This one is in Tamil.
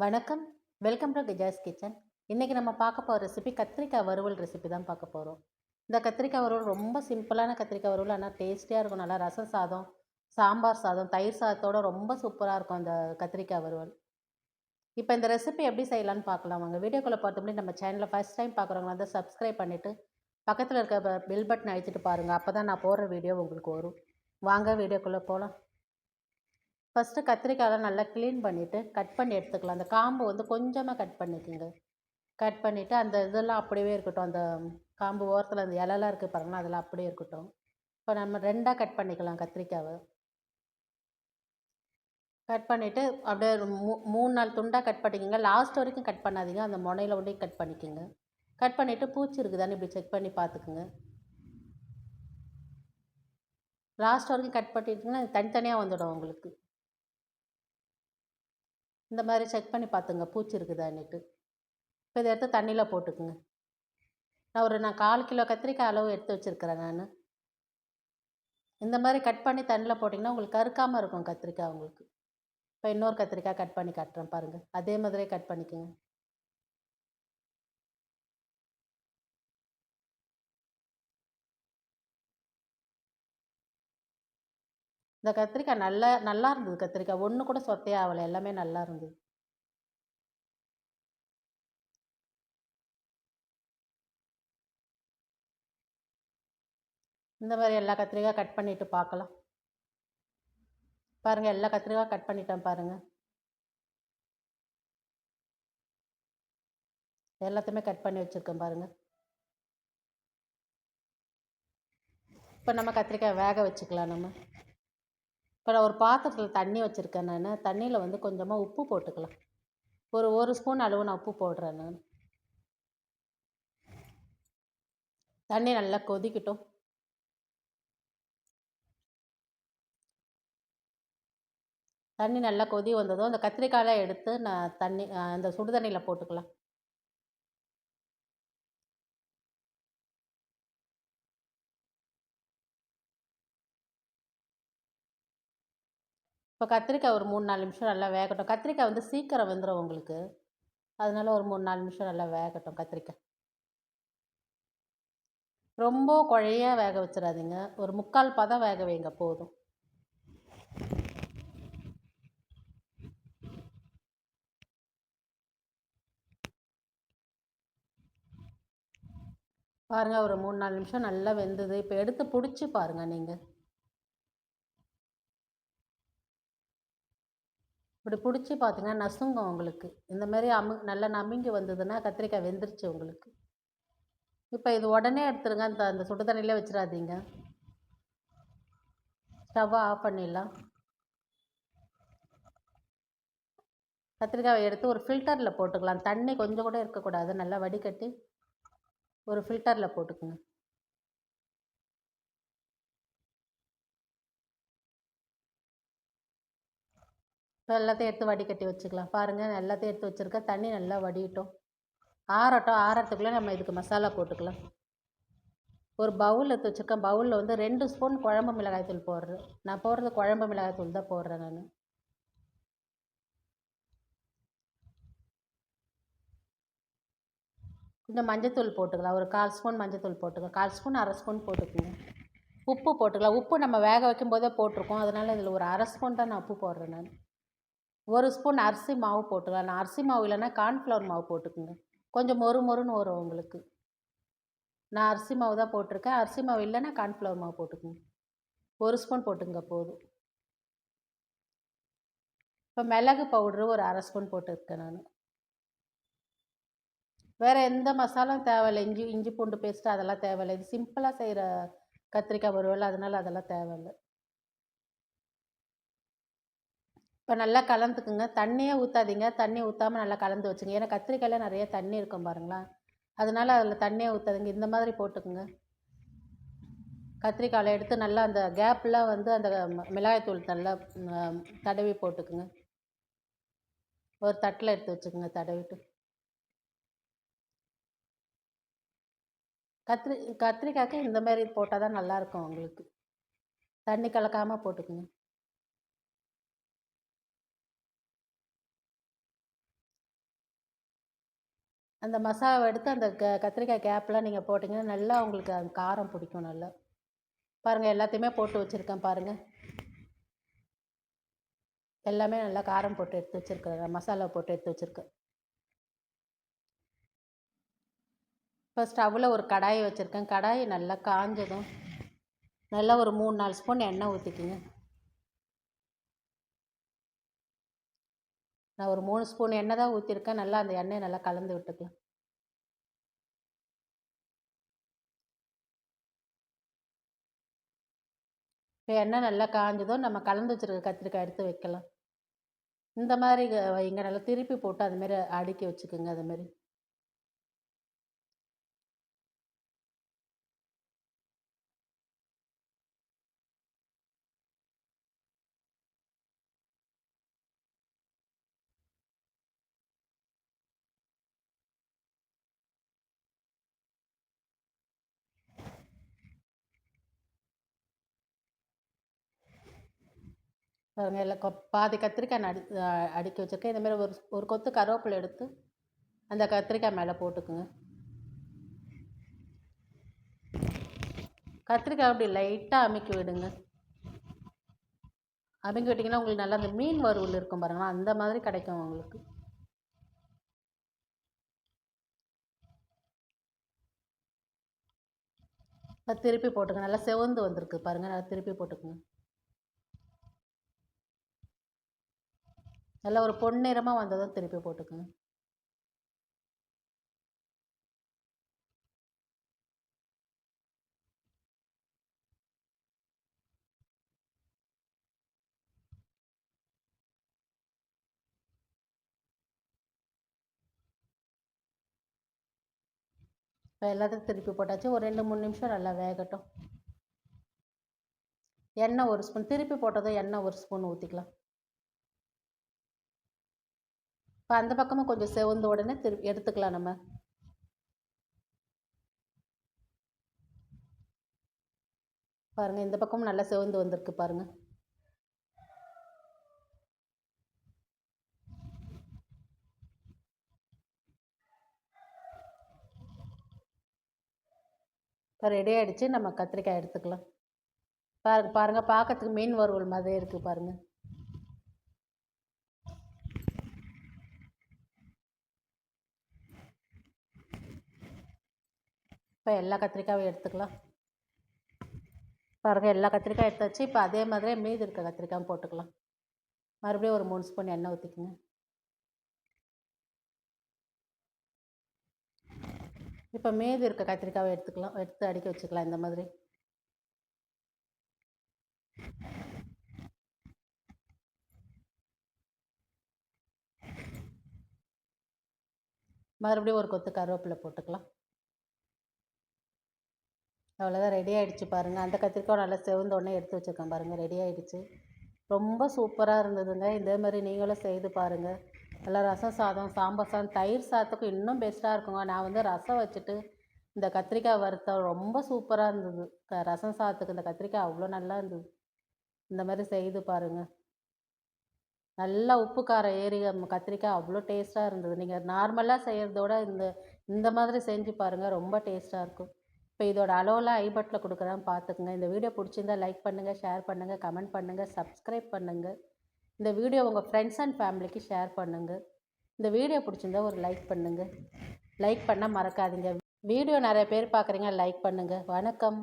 வணக்கம். வெல்கம் டு கிஜாஸ் கிச்சன் இன்றைக்கி நம்ம பார்க்க போகிற ரெசிபி கத்திரிக்காய் வறுவல் ரெசிபி தான் பார்க்க போகிறோம் இந்த கத்திரிக்காய் வறுவல் ரொம்ப சிம்பிளான கத்திரிக்காய் வறுவல். ஆனால் டேஸ்டியாக இருக்கும். நல்லா ரசம் சாதம் சாம்பார் சாதம் தயிர் சாதத்தோட ரொம்ப சூப்பராக இருக்கும் அந்த கத்திரிக்காய் வறுவல். இப்போ இந்த ரெசிபி எப்படி செய்யலான்னு பார்க்கலாம். வாங்க வீடியோக்குள்ளே பார்த்த முன்னாடி நம்ம சேனலில் ஃபஸ்ட் டைம் பார்க்குறவங்க வந்து சப்ஸ்கிரைப் பண்ணிவிட்டு பக்கத்தில் இருக்க பெல் பட்டன் அழுத்திட்டு பாருங்கள் அப்போ தான் நான் போடுற வீடியோ உங்களுக்கு வரும். வாங்க வீடியோக்குள்ளே போகலாம் ஃபஸ்ட்டு கத்திரிக்காயெலாம் நல்லா க்ளீன் பண்ணிவிட்டு கட் பண்ணி எடுத்துக்கலாம். அந்த காம்பு வந்து கொஞ்சமாக கட் பண்ணிக்கோங்க. கட் பண்ணிவிட்டு அந்த இதெல்லாம் அப்படியே இருக்கட்டும். அந்த காம்பு ஓரத்தில் அந்த இலலாம் இருக்குது பாருங்களா அதெல்லாம் அப்படியே இருக்கட்டும். இப்போ நம்ம ரெண்டாக கட் பண்ணிக்கலாம் கத்திரிக்காவை. கட் பண்ணிவிட்டு அப்படியே மூ மூணு நாள் துண்டாக கட் பண்ணிக்கோங்க. லாஸ்ட் வரைக்கும் கட் பண்ணாதீங்க. அந்த முனையில் ஒன்றே கட் பண்ணிக்கோங்க. கட் பண்ணிவிட்டு பூச்சி இருக்குதான்னு இப்படி செக் பண்ணி பார்த்துக்குங்க. லாஸ்ட் வரைக்கும் கட் பண்ணிட்டீங்கன்னா தனித்தனியாக வந்துடும் உங்களுக்கு. இந்த மாதிரி செக் பண்ணி பார்த்துங்க. பூச்சி இருக்குதான்னுட்டு. இப்போ இதை எடுத்து தண்ணியில் போட்டுக்குங்க. நான் ஒரு நான் கால் கிலோ கத்திரிக்காய் அளவு எடுத்து வச்சுருக்கிறேன் நான். இந்த மாதிரி கட் பண்ணி தண்ணியில் போட்டிங்கன்னா உங்களுக்கு கருக்காமல் இருக்கும் கத்திரிக்காய் உங்களுக்கு. இப்போ இன்னொரு கத்திரிக்காய் கட் பண்ணி காட்டுறேன் பாருங்கள் அதே மாதிரியே கட் பண்ணிக்கோங்க. இந்த கத்திரிக்காய் நல்லா நல்லா இருந்தது கத்திரிக்காய். ஒன்று கூட சொத்தையே ஆகலை எல்லாமே நல்லா இருந்தது. இந்த மாதிரி எல்லா கத்திரிக்காய் கட் பண்ணிவிட்டு பார்க்கலாம் பாருங்கள் எல்லா கத்திரிக்காய் கட் பண்ணிட்டேன் பாருங்கள் எல்லாத்தையுமே கட் பண்ணி வச்சுருக்கேன் பாருங்கள் இப்போ நம்ம கத்திரிக்காய் வேக வச்சுக்கலாம் நம்ம. இப்போ நான் ஒரு பாத்திரத்தில் தண்ணி வச்சுருக்கேன் நான். தண்ணியில் வந்து கொஞ்சமாக உப்பு போட்டுக்கலாம். ஒரு ஒரு ஸ்பூன் அளவு நான் உப்பு போடுறேன் நான். தண்ணி நல்லா கொதிக்கட்டும். தண்ணி நல்லா கொதி வந்ததும் அந்த கத்திரிக்காயெலாம் எடுத்து நான் தண்ணி அந்த சுடு தண்ணியில் போட்டுக்கலாம். இப்போ கத்திரிக்காய் ஒரு மூணு நாலு நிமிஷம் நல்லா வேகட்டும். கத்திரிக்காய் வந்து சீக்கிரம் வெந்துடும் உங்களுக்கு. அதனால ஒரு மூணு நாலு நிமிஷம் நல்லா வேகட்டும் கத்திரிக்காய். ரொம்ப குழையாக வேக வச்சிடாதீங்க. ஒரு முக்கால் பதம் வேக வைங்க போதும். பாருங்கள் ஒரு மூணு நாலு நிமிஷம் நல்லா வெந்தது. இப்போ எடுத்து பிடிச்சி பாருங்கள் நீங்கள் இப்படி பிடிச்சி பார்த்தீங்கன்னா நசுங்கும் உங்களுக்கு இந்த மாதிரி அமு நல்லா நமிங்கி வந்ததுன்னா கத்திரிக்காய் வெந்துருச்சு உங்களுக்கு இப்போ இது உடனே எடுத்துருங்க. அந்த அந்த சுடு தண்ணியிலே வச்சிடாதீங்க. ஸ்டவ்வை ஆஃப் பண்ணிடலாம். கத்திரிக்காயை எடுத்து ஒரு ஃபில்டரில் போட்டுக்கலாம். தண்ணி கொஞ்சம் கூட இருக்கக்கூடாது. நல்லா வடிகட்டி ஒரு ஃபில்டரில் போட்டுக்குங்க. இப்போ எல்லாத்தையும் எடுத்து வடிகட்டி வச்சுக்கலாம். பாருங்கள் எல்லாத்தையும் எடுத்து வச்சுருக்கேன். தண்ணி நல்லா வடியட்டும். ஆறட்டும் ஆறத்துக்குள்ளே நம்ம இதுக்கு மசாலா போட்டுக்கலாம். ஒரு பவுல் எடுத்து வச்சுருக்கேன். பவுலில் வந்து ரெண்டு ஸ்பூன் குழம்பு மிளகாய்த்தூள் போடுறேன் நான் போடுறது குழம்பு மிளகாய்த்தூள் தான் போடுறேன் நான். கொஞ்சம் மஞ்சத்தூள் போட்டுக்கலாம். ஒரு கால் ஸ்பூன் மஞ்சத்தூள் போட்டுக்கலாம். கால் ஸ்பூன் அரை ஸ்பூன் போட்டுக்கோங்க. உப்பு போட்டுக்கலாம். உப்பு நம்ம வேக வைக்கும் போதே போட்டிருக்கோம். அதனால் இதில் ஒரு அரை ஸ்பூன் தான் நான் உப்பு போடுறேன் நான். ஒரு ஸ்பூன் அரிசி மாவு போட்டுக்கலாம். நான் அரிசி மாவு இல்லைன்னா கார்ன்ஃப்ளவர் மாவு போட்டுக்குங்க. கொஞ்சம் மொறு மொறுன்னு வரும் உங்களுக்கு. நான் அரிசி மாவு தான் போட்டிருக்கேன். அரிசி மாவு இல்லைன்னா கார்ன்ஃப்ளவர் மாவு போட்டுக்குங்க. ஒரு ஸ்பூன் போட்டுங்க போதும். இப்போ மிளகு பவுட்ரு ஒரு அரை ஸ்பூன் போட்டிருக்கேன் நான். வேறு எந்த மசாலாவும் தேவையில்லை. இஞ்சி இஞ்சி பூண்டு பேஸ்ட்டு அதெல்லாம் தேவையில்லை. இது சிம்பிளாக செய்கிற கத்திரிக்காய் வறுவல் அதனால் அதெல்லாம் தேவையில்லை. இப்போ நல்லா கலந்துக்குங்க. தண்ணியே ஊற்றாதீங்க தண்ணி ஊற்றாமல் நல்லா கலந்து வச்சுங்க. ஏன்னா கத்திரிக்காயில் நிறைய தண்ணி இருக்கும் பாருங்களேன் அதனால் அதில் தண்ணியே ஊற்றாதீங்க இந்த மாதிரி போட்டுக்குங்க. கத்திரிக்காயில் எடுத்து நல்லா அந்த கேப்லாம் வந்து அந்த மிளகாய்த்தூள் நல்லா தடவி போட்டுக்குங்க. ஒரு தட்டில் எடுத்து வச்சுக்கோங்க தடவிட்டு. கத்திரி கத்திரிக்காய்க்கு இந்த மாதிரி போட்டால் தான் நல்லாயிருக்கும் உங்களுக்கு. தண்ணி கலக்காமல் போட்டுக்குங்க. அந்த மசாலாவை எடுத்து அந்த க கத்திரிக்காய் கேப்லாம் நீங்கள் போட்டிங்கன்னா நல்லா உங்களுக்கு அந்த காரம் பிடிக்கும் நல்லா. பாருங்கள் எல்லாத்தையுமே போட்டு வச்சுருக்கேன் பாருங்கள் எல்லாமே நல்லா காரம் போட்டு எடுத்து வச்சுருக்கேன். மசாலா போட்டு எடுத்து வச்சுருக்கேன். இப்போ ஸ்டவ்வில் ஒரு கடாயை வச்சுருக்கேன். கடாய் நல்லா காஞ்சதும் நல்லா ஒரு மூணு நாலு ஸ்பூன் எண்ணெய் ஊற்றிக்கிங்க நான் ஒரு மூணு ஸ்பூன் எண்ணெய் தான் ஊற்றிருக்கேன் நல்லா அந்த எண்ணெயை நல்லா கலந்து விட்டுக்கலாம். இப்போ எண்ணெய் நல்லா காஞ்சதும் நம்ம கலந்து வச்சுருக்க கத்திரிக்காய் எடுத்து வைக்கலாம். இந்த மாதிரி வைங்க நல்லா திருப்பி போட்டு அதுமாரி அடுக்கி வச்சுக்கோங்க அதுமாரி. பாருங்கள் எல்லாம் கொ பாதி கத்திரிக்காய் நான் அடி அடுக்கி வச்சுருக்கேன். இந்தமாரி ஒரு ஒரு கொத்து கருவேப்பிலை எடுத்து அந்த கத்திரிக்காய் மேலே போட்டுக்குங்க. கத்திரிக்காய் அப்படி லைட்டாக அமுக்கி விடுங்க. அமுக்கி விட்டிங்கன்னா உங்களுக்கு நல்லா அந்த மீன் வறுவல் இருக்கும் பாருங்களா அந்த மாதிரி கிடைக்கும் உங்களுக்கு. திருப்பி போட்டுக்கங்க. நல்லா செவந்து வந்திருக்கு பாருங்கள் நல்லா திருப்பி போட்டுக்கோங்க. நல்லா ஒரு பொன்னிறமாக வந்ததும் திருப்பி போட்டுக்கோங்க. இப்போ எல்லாத்தையும் திருப்பி போட்டாச்சு. ஒரு ரெண்டு மூணு நிமிஷம் நல்லா வேகட்டும். எண்ணெய் ஒரு ஸ்பூன். திருப்பி போட்டதும் எண்ணெய் ஒரு ஸ்பூன் ஊற்றிக்கலாம் இப்போ அந்த பக்கமும் கொஞ்சம் செவந்த உடனே திருப்பி எடுத்துக்கலாம் நம்ம. பாருங்கள் இந்த பக்கமும் நல்லா செவந்து வந்திருக்கு பாருங்கள் இப்போ ரெடி ஆகிடுச்சு நம்ம கத்திரிக்காய் எடுத்துக்கலாம். பாருங்கள் பாருங்கள் பார்க்கறதுக்கு மீன் வறுவல் மாதிரி இருக்குது பாருங்கள் இப்போ எல்லா கத்திரிக்காயும் எடுத்துக்கலாம். பாருங்கள் எல்லா கத்திரிக்காய் எடுத்தாச்சு இப்போ அதே மாதிரியே மீதி இருக்க கத்திரிக்காயும் போட்டுக்கலாம். மறுபடியும் ஒரு மூணு ஸ்பூன் எண்ணெய் ஊற்றிக்குங்க இப்போ மீதி இருக்க கத்திரிக்காவை எடுத்துக்கலாம். எடுத்து அடிக்க வச்சுக்கலாம் இந்த மாதிரி. மறுபடியும் ஒரு கொத்து கருவேப்பிலை போட்டுக்கலாம். அவ்வளோதான் ரெடி ஆகிடுச்சு பாருங்கள் அந்த கத்திரிக்காய் நல்லா செவந்தோடனே எடுத்து வச்சுருக்கேன் பாருங்கள் ரெடி ஆகிடுச்சு ரொம்ப சூப்பராக இருந்ததுங்க. இதே மாதிரி நீங்களும் செய்து பாருங்கள் நல்லா ரசம் சாதம் சாம்பார் சாதம் தயிர் சாதத்துக்கும் இன்னும் பெஸ்ட்டாக இருக்குங்க. நான் வந்து ரசம் வச்சுட்டு இந்த கத்திரிக்காய் வறுத்த ரொம்ப சூப்பராக இருந்தது. ரசம் சாதத்துக்கு இந்த கத்திரிக்காய் அவ்வளோ நல்லா இருந்தது. இந்த மாதிரி செய்து பாருங்கள் நல்லா உப்பு காரம் ஏறி கத்திரிக்காய் அவ்வளோ டேஸ்ட்டாக இருந்தது. நீங்கள் நார்மலாக செய்கிறதோட இந்த இந்த மாதிரி செஞ்சு பாருங்கள் ரொம்ப டேஸ்ட்டாக இருக்கும். இப்போ இதோட அளவெலாம் ஐபட்டில் கொடுக்குறான்னு பார்த்துக்குங்க. இந்த வீடியோ பிடிச்சிருந்தா லைக் பண்ணுங்கள் ஷேர் பண்ணுங்கள் கமெண்ட் பண்ணுங்கள் சப்ஸ்கிரைப் பண்ணுங்கள் இந்த வீடியோ உங்கள் ஃப்ரெண்ட்ஸ் அண்ட் ஃபேமிலிக்கு ஷேர் பண்ணுங்கள் இந்த வீடியோ பிடிச்சிருந்தா ஒரு லைக் பண்ணுங்கள் லைக் பண்ணால் மறக்காதீங்க. வீடியோ நிறைய பேர் பார்க்குறீங்க லைக் பண்ணுங்கள் வணக்கம்.